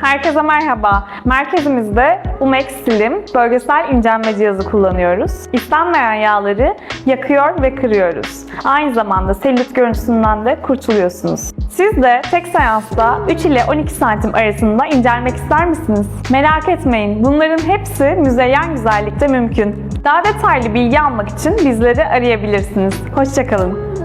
Herkese merhaba. Merkezimizde Umex Slim bölgesel incelme cihazı kullanıyoruz. İstenmeyen yağları yakıyor ve kırıyoruz. Aynı zamanda selülit görüntüsünden de kurtuluyorsunuz. Siz de tek seansta 3 ile 12 santim arasında incelmek ister misiniz? Merak etmeyin, bunların hepsi müzeyyen güzellikte mümkün. Daha detaylı bilgi almak için bizleri arayabilirsiniz. Hoşçakalın.